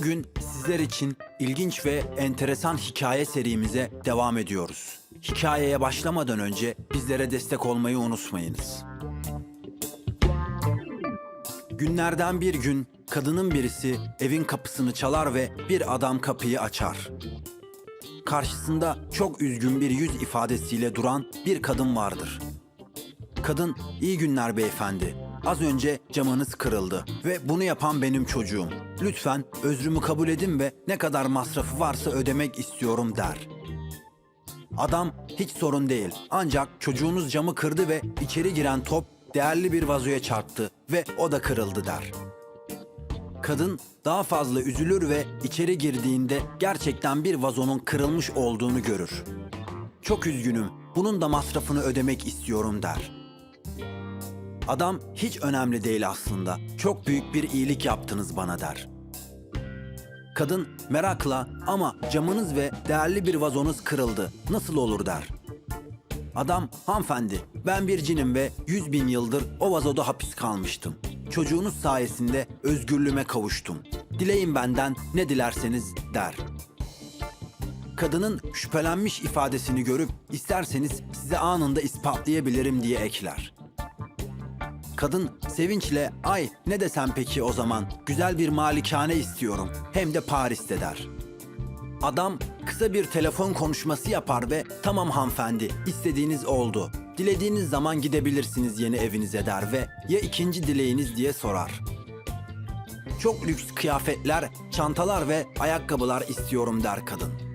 Bugün sizler için ilginç ve enteresan hikaye serimize devam ediyoruz. Hikayeye başlamadan önce bizlere destek olmayı unutmayınız. Günlerden bir gün kadının birisi evin kapısını çalar ve bir adam kapıyı açar. Karşısında çok üzgün bir yüz ifadesiyle duran bir kadın vardır. Kadın, iyi günler beyefendi. Az önce camınız kırıldı ve bunu yapan benim çocuğum. Lütfen özrümü kabul edin ve ne kadar masrafı varsa ödemek istiyorum der. Adam hiç sorun değil ancak çocuğunuz camı kırdı ve içeri giren top değerli bir vazoya çarptı ve o da kırıldı der. Kadın daha fazla üzülür ve içeri girdiğinde gerçekten bir vazonun kırılmış olduğunu görür. Çok üzgünüm, bunun da masrafını ödemek istiyorum der. Adam hiç önemli değil aslında. Çok büyük bir iyilik yaptınız bana der. Kadın merakla ama camınız ve değerli bir vazonuz kırıldı. Nasıl olur der. Adam hanımefendi ben bir cinim ve yüz bin yıldır o vazoda hapis kalmıştım. Çocuğunuz sayesinde özgürlüğüme kavuştum. Dileyin benden ne dilerseniz der. Kadının şüphelenmiş ifadesini görüp isterseniz size anında ispatlayabilirim diye ekler. Kadın sevinçle ay ne desem peki o zaman güzel bir malikane istiyorum hem de Paris'te der. Adam kısa bir telefon konuşması yapar ve tamam hanımefendi istediğiniz oldu. Dilediğiniz zaman gidebilirsiniz yeni evinize der ve ya ikinci dileğiniz diye sorar. Çok lüks kıyafetler, çantalar ve ayakkabılar istiyorum der kadın.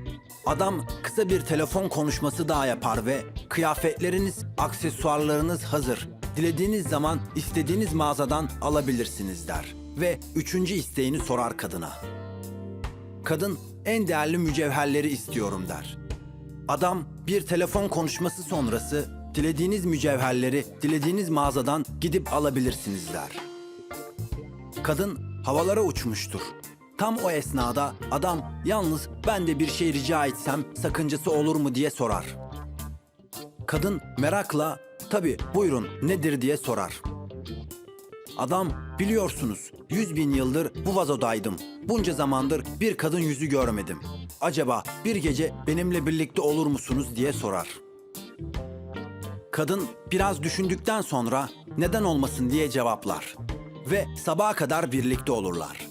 Adam kısa bir telefon konuşması daha yapar ve kıyafetleriniz, aksesuarlarınız hazır. Dilediğiniz zaman istediğiniz mağazadan alabilirsiniz der. Ve üçüncü isteğini sorar kadına. Kadın en değerli mücevherleri istiyorum der. Adam bir telefon konuşması sonrası dilediğiniz mücevherleri dilediğiniz mağazadan gidip alabilirsiniz der. Kadın havalara uçmuştur. Tam o esnada adam yalnız ben de bir şey rica etsem sakıncası olur mu diye sorar. Kadın merakla tabi buyurun nedir diye sorar. Adam biliyorsunuz yüz bin yıldır bu vazodaydım. Bunca zamandır bir kadın yüzü görmedim. Acaba bir gece benimle birlikte olur musunuz diye sorar. Kadın biraz düşündükten sonra neden olmasın diye cevaplar. Ve sabaha kadar birlikte olurlar.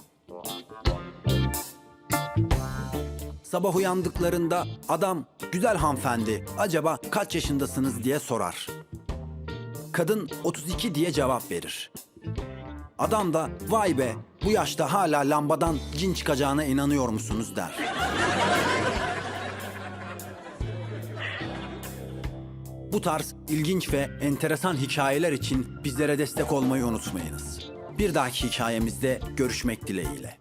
Sabah uyandıklarında adam güzel hanımefendi acaba kaç yaşındasınız diye sorar. Kadın 32 diye cevap verir. Adam da vay be bu yaşta hala lambadan cin çıkacağına inanıyor musunuz der. Bu tarz ilginç ve enteresan hikayeler için bizlere destek olmayı unutmayınız. Bir dahaki hikayemizde görüşmek dileğiyle.